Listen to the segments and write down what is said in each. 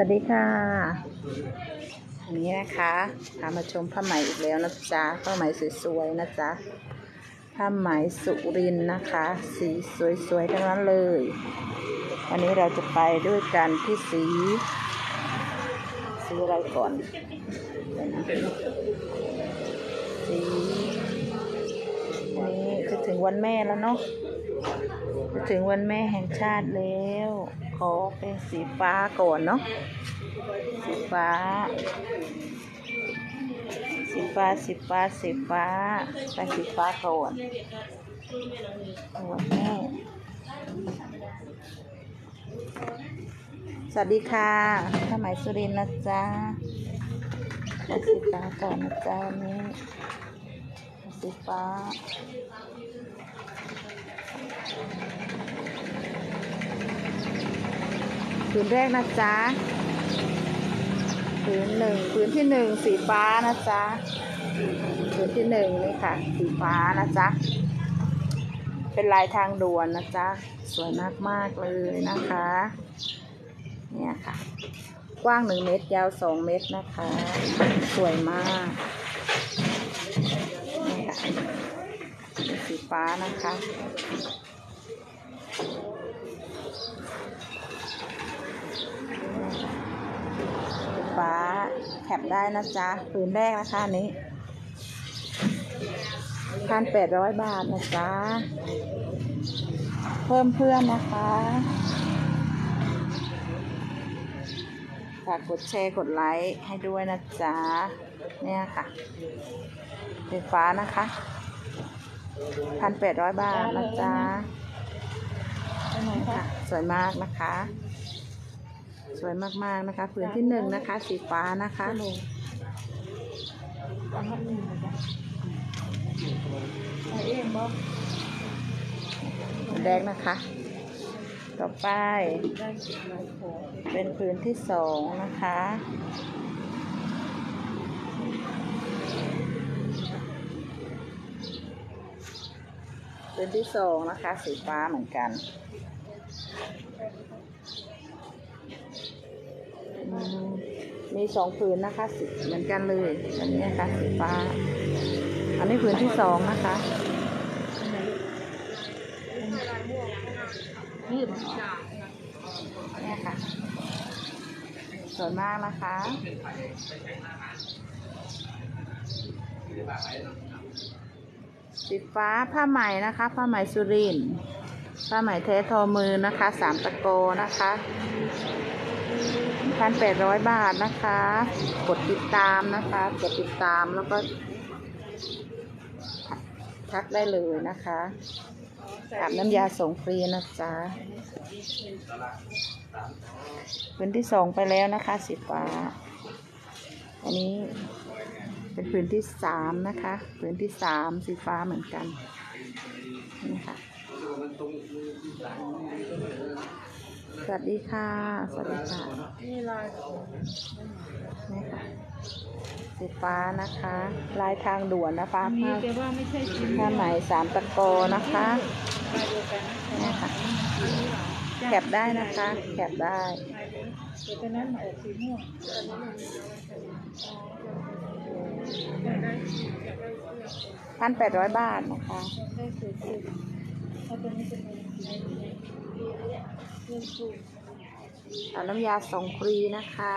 วัสดีค่ะ อันนี้นะคะพามาชมผ้าไหมอีกแล้วนะจ๊ะผ้าไหมสวยๆนะจ๊ะผ้าไหมสุรินนะคะ สีสวยๆทั้งนั้นเลย วันนี้เราจะไปด้วยกันที่สีสีอะไรก่อนนะสีอันนี้จะถึงวันแม่แล้วเนาะจะถึงวันแม่แห่งชาติแล้ว ขอเป็นสีฟ้าก่อนเนาะสีฟ้า สีฟ้าสีฟ้าสีฟ้าไปสีฟ้าก่อนวันแม่สวัสดีค่ะสมัยสุรินนะจ๊ะสีฟ้าก่อนนะจ๊ะนนี้สีฟ้า ผืนแรกนะจ๊ะผืนหนึ่งผืนที่หนึ่งสีฟ้านะจ๊ะผืนที่หนึ่งนี่ค่ะ สีฟ้านะจ๊ะเป็นลายทางด่วนนะจ๊ะสวยมากมากๆเลยนะคะ เนี่ยค่ะ กว้างหนึ่งเมตรยาวสองเมตรนะคะ สวยมากนี่ค่ะสีฟ้านะคะ ฟ้าแคปได้นะจ๊ะผืนแรกนะคะนี้พันแปดร้อยบาทนะจ๊ะ เพิ่มเพื่อนนะคะ ฝากกดแชร์กดไลค์ให้ด้วยนะจ๊ะ เนี่ยค่ะเป็นฟ้านะคะพันแปดร้อยบาทนะจ๊ะค่ะ สวยมากนะคะ สวยมากๆนะคะผืนที่หนึ่งนะคะ สีฟ้านะคะผืนแรกนะคะ ต่อไป เป็นผืนที่สองนะคะผืนที่สองนะคะ สีฟ้าเหมือนกันอื มีสองผืนนะคะสีเหมือนกันเลยอันนี้นะคะสีฟ้า อันนี้ผืนที่สองนะคะเนี่ยค่ะสวยมากนะคะสีฟ้าผ้าไหมนะคะ ผ้าไหมสุรินผ้าไหมแท้ทอมือนะคะ สามตะโกนะคะ พันแปดร้อยบาทนะคะ กดติดตามนะคะ กดติดตามแล้วก็ทักได้เลยนะคะอาบน้ำยาส่งฟรีนะจ๊ะผืนที่สองไปแล้วนะคะ สีฟ้า อันนี้เป็นผืนที่สามนะคะผืนที่สามสีฟ้าเหมือนกันนี่ค่ะ สวัสดีค่ะ สวัสดีค่ะ นี่ลายนี่ค่ะสีฟ้านะคะ ลายทางด่วนนะคะอันนี้ผ้าแต่ว่าไม่ใช่ชิ้นผ้าไหมสามตะโกนะคะลายเดียวกันนะนี่ค่ะแคปได้นะคะแคปได้แต่ตอนนั้นออกสีม่วงอยากได้อยากได้เสื้อพันแปดร้อยบาทนะคะ น้ำยาส่งฟรีนะคะ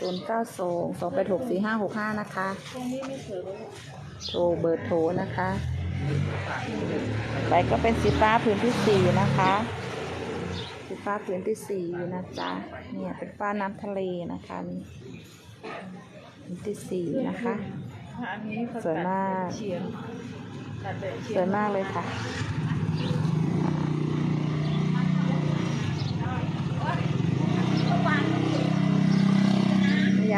ศูนย์เก้าสองสองแปดหกสี่ห้าหกห้านะคะตรงนี้ไม่สวยเลยโทรเบอร์โทรนะคะ ไปก็เป็นสีฟ้าผืนที่สี่นะคะสีฟ้าผืนที่สี่นะจ๊ะ เนี่ยเป็นฟ้าน้ำทะเลนะคะนี่ผืนที่สี่นะคะอันนี้เขาสวยมากตัดแบบเฉียงตัดแบบเฉีสวยมากเลยค่ะ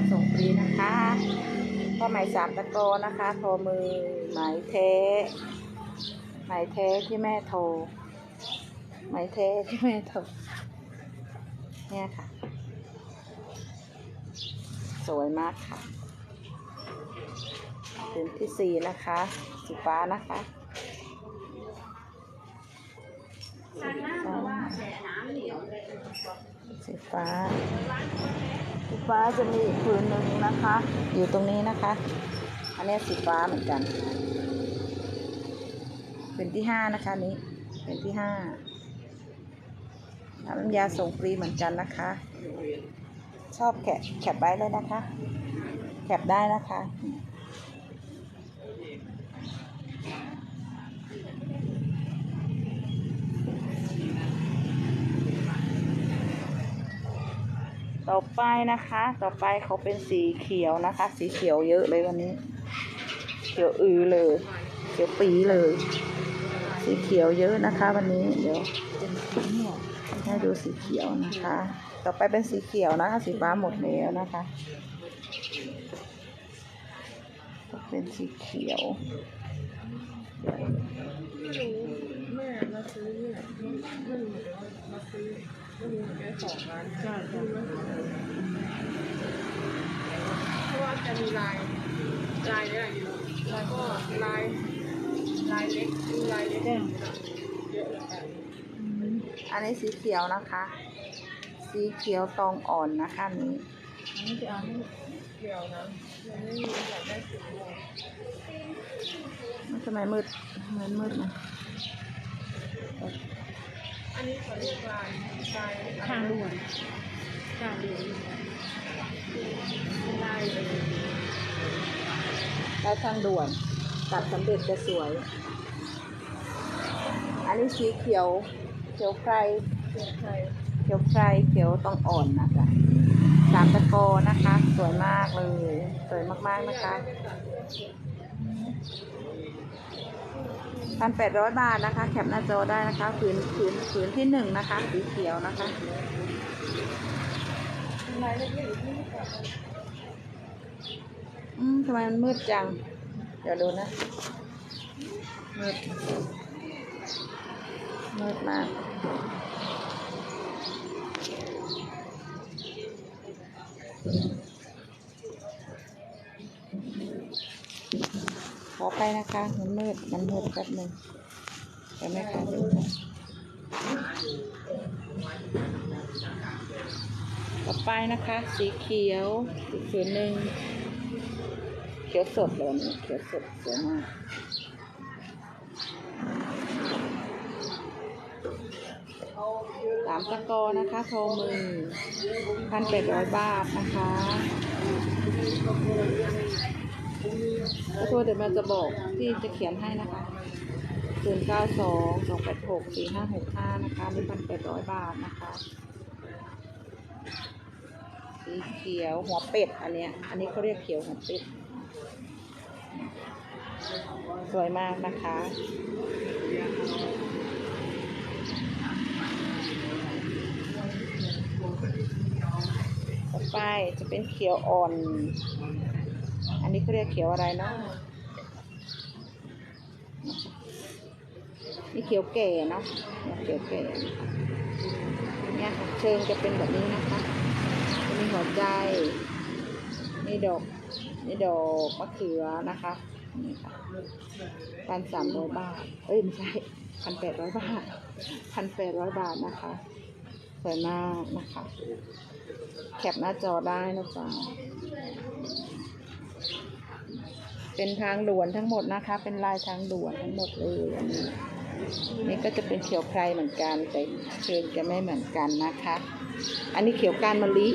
ยาส่งฟรีนะคะผ้าไหมสามตะโกนะคะโทรมือไหมเทไหมเทที่แม่โทรไหมเทที่แม่โทรเนี่ยค่ะ สวยมากค่ะถึงที่สี่นะคะสีฟ้านะคะสีฟ้า สีฟ้า สีฟ้าจะมีอีกผืนหนึ่งนะคะ อยู่ตรงนี้นะคะ อันนี้สีฟ้าเหมือนกันเป็นที่ห้านะคะนี้เป็นที่ห้าน้ำยาส่งฟรีเหมือนกันนะคะ ชอบแคปแคปไว้เลยนะคะ แคปได้นะคะ ต่อไปนะคะ ต่อไปเขาเป็นสีเขียวนะคะ สีเขียวเยอะเลยวันนี้ เขียวอือเลย เขียวปีเลย สีเขียวเยอะนะคะ วันนี้ เดี๋ยวให้ดูสีเขียวนะคะ ต่อไปเป็นสีเขียวนะคะ สีฟ้าหมดแล้วนะคะ เป็นสีเขียวแม่มาซื้อเนี่ยไม่รู้มาซื้อ แค่สองล้านใช่ใช่เพราะว่าจะมีลายลายเนี่ยอยู่แล้วก็ลายลายเล็กมีลายเล็กเยอะเหมือนกันอันนี้สีเขียวนะคะ สีเขียวตองอ่อนนะคะอันนี้อันนี้จะเอาให้เดียวนะยังไม่มีอยากได้สีม่วงมันทำไมมืดทำไมมืดนะ อันนี้เขาเรียกลายลายทางด่วนทางด่วนลายเออได้ทางด่วนตัดสำเร็จจะสวย อันนี้สีเขียว เขียวไพรเขียนไทยเขียวไพรเขียวต้องอ่อนนะคะสามตะโกนะคะ สวยมากเลย สวยมากๆนะคะ พันแปดร้อยบาทนะคะ แคปหน้าจอได้นะคะผืนผืนผืนที่หนึ่งนะคะ สีเขียวนะคะลายเล็กๆอยู่ที่นี่ก่อนอืมทำไมมันมืดจัง เดี๋ยวดูนะ มืด มืดมาก ขอไป นะคะ มันมืด มันมืดแป๊บหนึ่งเดี๋ยวแม่ค้าดูค่ะต่อไปนะคะ สีเขียวอีหนึ่งเขียวสดเลยนี่เขียวสดสวยมากสามตะกอนะคะโทรมือพันแปดร้อยบาทนะคะ ขอโทษเดี๋ยวแม่จะบอกที่จะเขียนให้นะคะศูนย์เก้าสองสองแปดหกสี่ห้าหกห้านะคะนี่พันแปดร้อยบาทนะคะ สีเขียวหัวเป็ดอันเนี้ย อันนี้เขาเรียกเขียวหัวเป็ด สวยมากนะคะต่อไปจะเป็นเขียวอ่อน อันนี้เขาเรียกเขียวอะไรเนาะนี่เขียวแก่เนาะเขียวแก่เนี่ยค่ะเชิงจะเป็นแบบนี้นะคะจะมีหัวใจนี่ดอกนี่ดอกมะเขือนะคะนี่ค่ะพันสามร้อยบาท เอ้ยไม่ใช่พันแปดร้อยบาทพันแปดร้อยบาทนะคะสวยมากนะคะ แคปหน้าจอได้นะจ๊ะ เป็นทางด่วนทั้งหมดนะคะ เป็นลายทางด่วนทั้งหมดเลยอันนี้นี่ก็จะเป็นเขียวไพรเหมือนกันแต่เชิงจะไม่เหมือนกันนะคะ อันนี้เขียวก้านมะลิ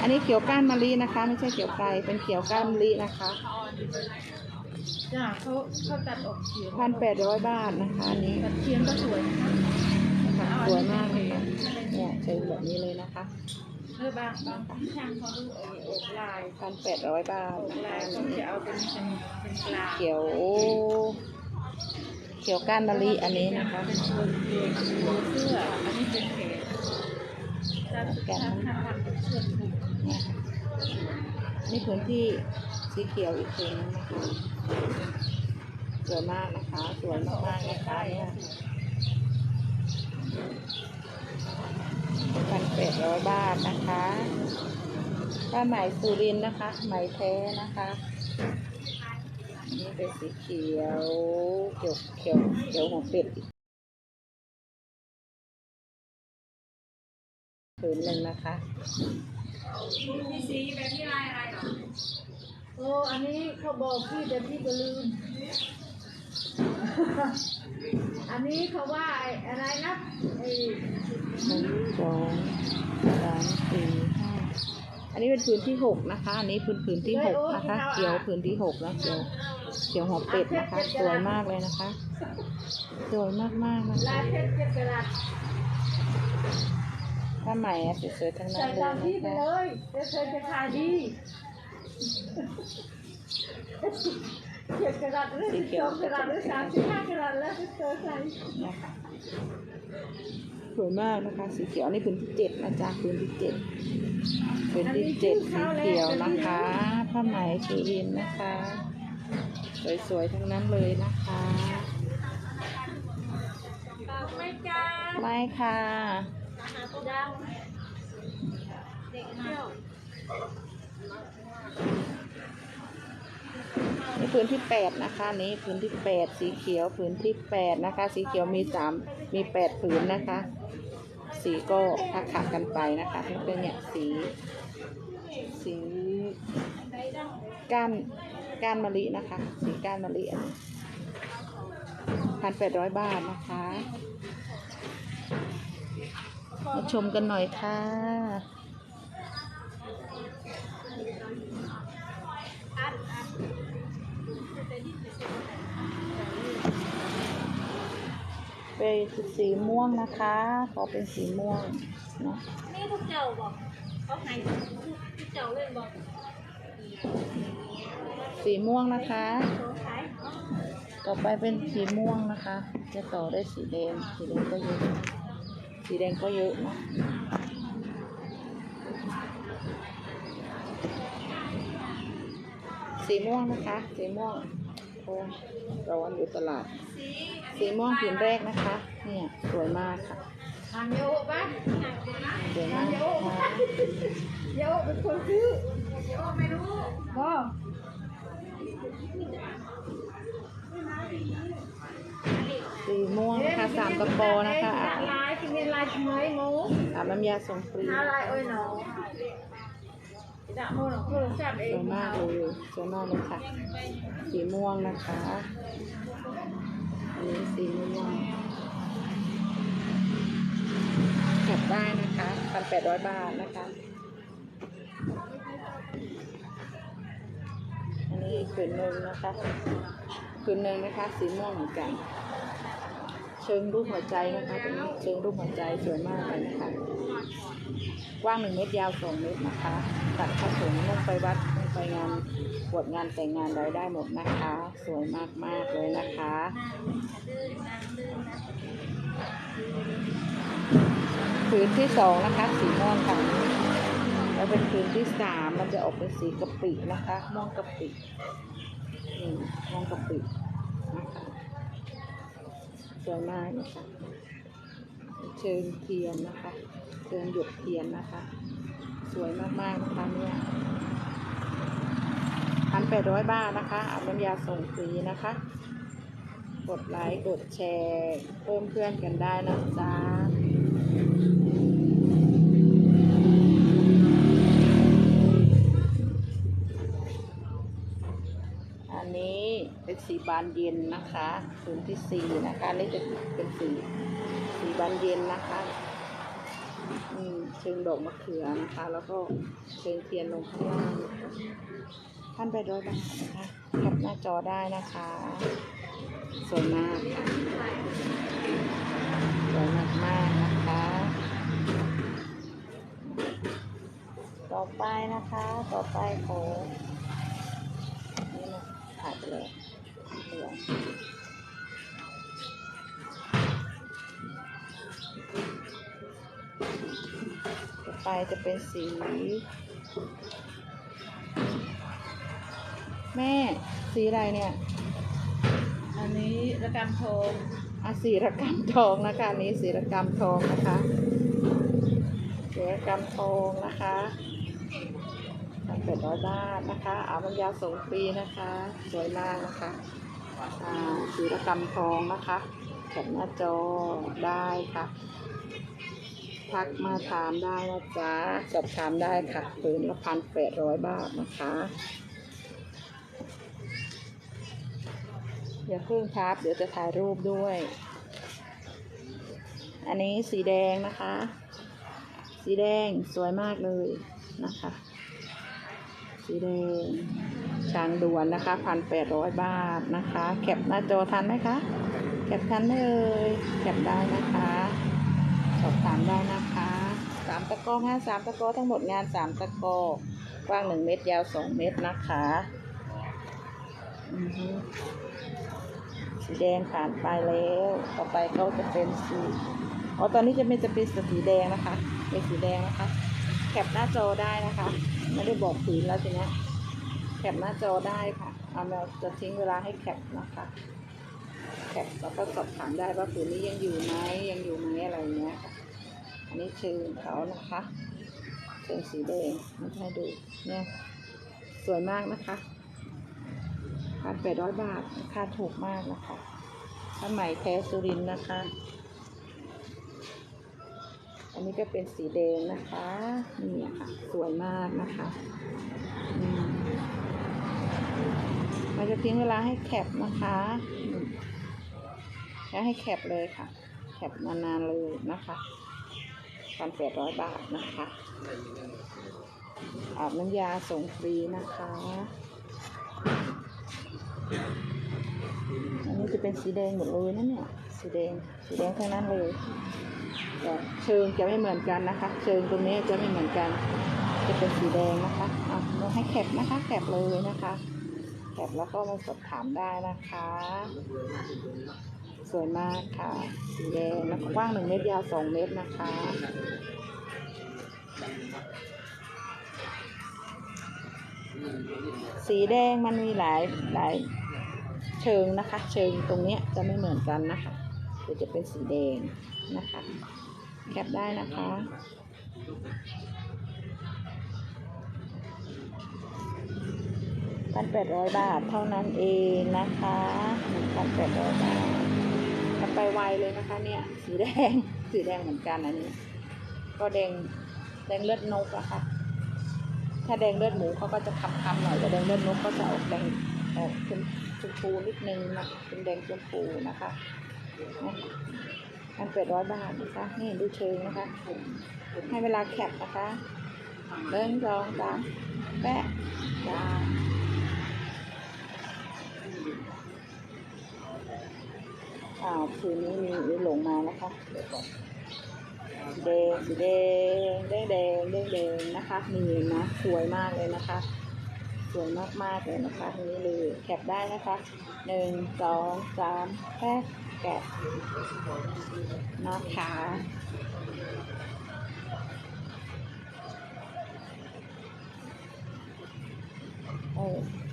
อันนี้เขียวก้านมะลินะคะ ไม่ใช่เขียวไพรเป็นเขียวก้านมะลินะคะจ้าเขาเขาตัดออกเขียวพันแปดร้อยบาทนะคะอันนี้ตัดเทียนก็สวยนะคะสวยมากเลยค่ะเนี่ยเชิงแบบนี้เลยนะคะ เออบางบางที่ช่างเขาดูเอออกลายพันแปดร้อยบาทอกลายเขาจะเอาเป็นเป็นเป็นกลาเขียวเขียวก้านมะลิอันนี้นะคะเป็นตัวเองตัวเสื้ออันนี้เป็นแขนถ้าถ้าถ้าทำเป็นเสื้อผูกนี่พื้นที่สีเขียวอีกพื้นนะคะสวยมากนะคะสวยมากๆนะคะเนี่ย แปดร้อยบาทนะคะผ้าไหมสุรินนะคะ ไหมแท้นะคะนี่เป็นสีเขียวเขียวเขียวเขียวหัวเป็ดผืนหนึ่งนะคะมีสีแบบที่ลายอะไรหรอโอ้อันนี้เขาบอกพี่แต่พี่ก็ลืม อันนี้เขาว่าไอ้อะไรนะไอ้หนึ่งสองสามสี่ห้าอันนี้เป็นผืนที่หกนะคะ อันนี้ผืนผืนที่หกนะคะ เขียวผืนที่หกนะเขียวเขียวหัวเป็ดนะคะ สวยมากเลยนะคะ สวยมากมากๆนะลาคะยเพชรเจ็ดกะลัดผ้าไหมอะสวยๆทั้งนั้ใส่นเลตายมที่ไปนะเลคะยเดี๋ยวเธอจะขายดี เจ็ดกะลัดหรือสิบสองกะลัดหรือสามสิบห้ากะลัดแล้วเธอใส่นะคะสวยมากนะคะ สีเขียวอันนี้ผืนที่เจ็ดนะจ๊ะผืนที่เจ็ดผืนที่เจ็ดสีเขียวนะคะผ้าไหมคีอินนะคะ สวยๆทั้งนั้นเลยนะคะไม่จ้าไม่ค่ะดังเด็กเที่ยว พื้นที่แปดนะคะนี่พื้นที่แปดสีเขียวพื้นที่แปดนะคะ สีเขียวมีสามมีแปดผืนนะคะ สีก็ทักขะกันไปนะคะที่เป็นเนี่ยสี สีก้านก้านมะลินะคะ สีก้านมะลิพันแปดร้อยบาทนะคะมาชมกันหน่อยค่ะ เป็นสีม่วงนะคะ ขอเป็นสีม่วงเนาะนี่ทุกเจ้าบอกเขาหายทุกเจ้าเลยบอกสีม่วงนะคะเขาขายต่อไปเป็นสีม่วงนะคะ จะต่อได้วยสีแดง สีแดงก็เยอะ สีแดงก็เยอะเนาะสีม่วงนะคะ สีม่วงโอ้ ร้อนอยู่ตลาด สีม่วงผืนแรกนะคะ เนี่ย สวยมากค่ะทางโยกบ้านสวยมากค่ะโยกเป็นคนซื้อเยอะไม่รู้บ่สีม่วงนะคะสามกระโปรงนะคะลายที่มีลายทำไมหมูสามน้ำยาส่งฟรีหาลายโอ้ยหนอ สวยมากเลยสวยมากเลยค่ะ สีม่วงนะคะอันนี้สีม่วงกลับได้นะคะพันแปดร้อยบาทนะคะ อันนี้อีกผืนหนึ่งนะคะผืนหนึ่งนะคะ สีม่วงเหมือนกัน เชิงรูปหัวใจนะคะตรงนี้เชิงรูปหัวใจสวยมากเลยนะคะ กว้างหนึ่งเมตรยาวสองเมตรนะคะตัดผ้าถุงนุ่งไปวัดนุ่งไปงานบวชงานแต่งงานได้ได้หมดนะคะ สวยมากมากๆเลยนะคะผืนที่สองนะคะสีม่วงค่ะแล้วเป็นผืนที่สามมันจะออกเป็นสีกะปินะคะม่วงกะปินี่ม่วงกะปินะคะสวยมากนะคะเชิงเทียนนะคะ เชิงหยดเทียนนะคะ สวยมากๆนะคะเนี่ยพันแปดร้อยบาทนะคะเอาน้ำยาส่งฟรีนะคะ กดไลค์กดแชร์เพิ่มเพื่อนกันได้นะจ๊ะอันนี้เป็นสีบานเย็นนะคะศูนที่สี่นะคะนี่จะเป็นสีสีบานเย็นนะคะ อืมเชิงดอกมะเขือนะคะ แล้วก็เชิงเทียนลงข้างล่างนะคะท่านไปร้อยบาทนะคะแคปหน้าจอได้นะคะสวยมากสวยมากมากนะคะ ต่อไปนะคะ ต่อไปขอนี่นะถ่ายไปเลยเหลือ ไปจะเป็นสี แม่สีอะไรเนี่ย อันนี้ระกำทองอาสีระกำทองนะคะอันนี้สีระกำทองนะคะสีระกำทองนะคะพันแปดร้อยบาทนะคะเอาบรรยาส่งฟรีนะคะ สวยมากนะคะอ่าสีระกำทองนะคะแคปหน้าจอได้ค่ะ ทักมาถามได้นะจ๊ะสอบถามได้ค่ะปืนละพันแปดร้อยบาทนะคะ อย่าเพิ่งพับเดี๋ยวจะถ่ายรูปด้วย อันนี้สีแดงนะคะ สีแดงสวยมากเลยนะคะ สีแดงช้างด่วนนะคะพันแปดร้อยบาทนะคะ แคปหน้าจอทันไหมคะ แคปทันเอ่ยแคปได้นะคะ อบถามได้นะคะสามตะกร้อห้าสามตะกร้อทั้งหมดงานสามตะกร้อกว้างหนึ่งเมตรยาวสองเมตรนะคะสีแดงผ่านไปแล้ว ต่อไปก็จะเป็นสีอ๋อตอนนี้จะไม่จะเป็นสีแดงนะคะ เป็นสีแดงนะคะ แคปหน้าจอได้นะคะ ไม่ได้บอกผืนแล้วทีนี้แคปหน้าจอได้ค่ะ เอาเราจะทิ้งเวลาให้แคปนะคะ แคปแล้วก็สอบถามได้ว่าผืนนี้ยังอยู่ไหมยังอยู่ไหมอะไรเงี้ยค่ะ นนี้เชิงเขานะคะเชิงสีแดงมาให้ดูเนี่ยสวยมากนะคะพันแปดร้อยบาทราคาถูกมากนะคะผ้าไหมแท้สุรินนะคะ อันนี้ก็เป็นสีแดงนะคะ นี่ค่ะสวยมากนะคะอืมมันจะทิ้งเวลาให้แคปนะคะแล้วให้แคปเลยค่ะ แคปนานๆเลยนะคะ พันแปดร้อยบาทนะคะอาบน้ำยาส่งฟรีนะคะ อันนี้จะเป็นสีแดงหมดเลยนะเนี่ย สีแดง สีแดงทั้งนั้นเลยแต่เชิงจะไม่เหมือนกันนะคะ เชิงตรงนี้จะไม่เหมือนกัน จะเป็นสีแดงนะคะเอาเราให้แคปนะคะแคปเลยนะคะแคปแล้วก็มาสอบถามได้นะคะ วยมากค่ะ สีแดงแล้วก็กว้างหนึ่งเมตรยาวสองเมตรนะคะ สีแดงมันมีหลายหลายเชิงนะคะ เชิงตรงเนี้ยจะไม่เหมือนกันนะคะเดี๋ยวจะเป็นสีแดงนะคะ แคปได้นะคะพันแปดร้อยบาทเท่านั้นเองนะคะพันแปดร้อยบาท ไปไวเลยนะคะเนี่ย สีแดง สีแดงเหมือนกันอันนี้ ก็แดงแดงเลือดนกอะค่ะ ถ้าแดงเลือดหมูเขาก็จะคำๆหน่อยแต่แดงเลือดนกก็จะออกแดงออกเป็นชมพูนิดนึงนะเป็นแดงชมพูนะคะอันเป็ดร้อยบาทนะคะนี่ดูเชิงนะคะ ให้เวลาแคปนะคะหนึ่งสองสามแปะจ้า อ่าคืนนี้มีหลงมานะคะเดี๋ยวก่อนสีแดงสีแดงแดงแดงแดงแดงนะคะนี่นะสวยมากเลยนะคะ สวยมากมากๆเลยนะคะนี้เลยแคปได้นะคะหนึ่งสองสามแปะแกะนะคะเออเดี๋ยว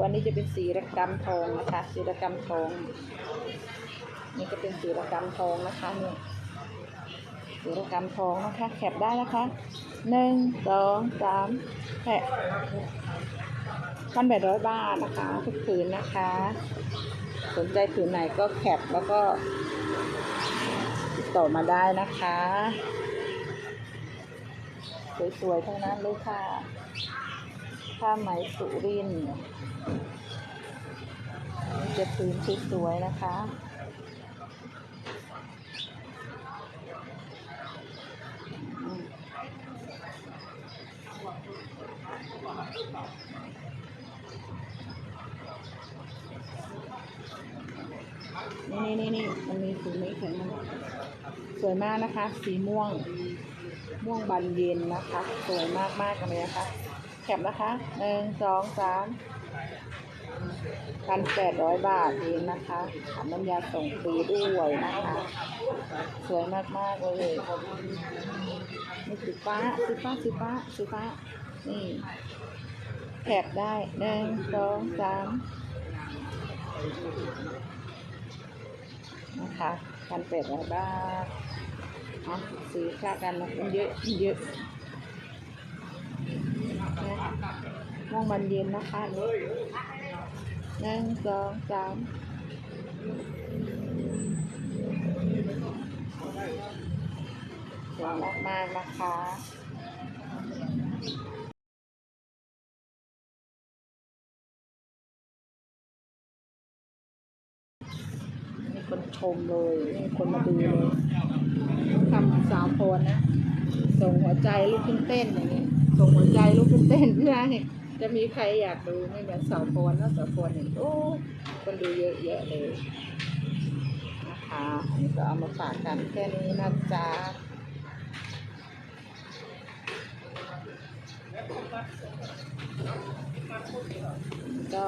วันนี้จะเป็นสีระกำทองนะคะ สีระกำทอง นี่ก็เป็นสีระกำทองนะคะเนี่ยสีระกำทองนะคะ แคปได้นะคะหนึ่งสองสามแปะพันแปดร้อยบาทนะคะทุกผืนนะคะ สนใจผืนไหนก็แคปแล้วก็ติดต่อมาได้นะคะ สวยๆทั้งนั้นเลยค่ะผ้าไหมสุรินทร์ จะผืนสวยๆนะคะนี่นี่นี่มันมีสีนี้ของมันสวยมากนะคะ สีม่วง ม่วงบานเย็นนะคะ สวยมากมากๆเลยนะคะแคปนะคะหนึ่งสองสาม พันแปดร้อยบาทเองนะคะทำน้ำยาส่งฟรีด้วยนะคะ สวยมากมากๆเลยนี่สีฟ้าสีฟ้าสีฟ้าสีฟ้า นี่แคปได้หนึ่งสองสามนะคะพันแปดร้อยบาทเอาซื้อค่ากันมันเยอะเยอะนะมองมันเย็นนะคะ หนึ่งสองสามวยมากๆนะคะมีคนชมเลยมีคนมาดูเลยทำสาวโพนนะ ส่งหัวใจลูกขึ้นเต้นอย่างนี้ ส่งหัวใจลูกขึ้นเต้นเพื่อให้ จะมีใครอยากดูไม่เหมือนสาวโพนนะสาวโพนนี่โอ้คนดูเยอะๆเลยนะคะอันนี้ก็เอามาฝากกันแค่นี้นะจ๊ะก็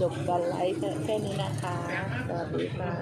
จบการไลฟ์แค่นี้นะคะ สวัสดีค่ะ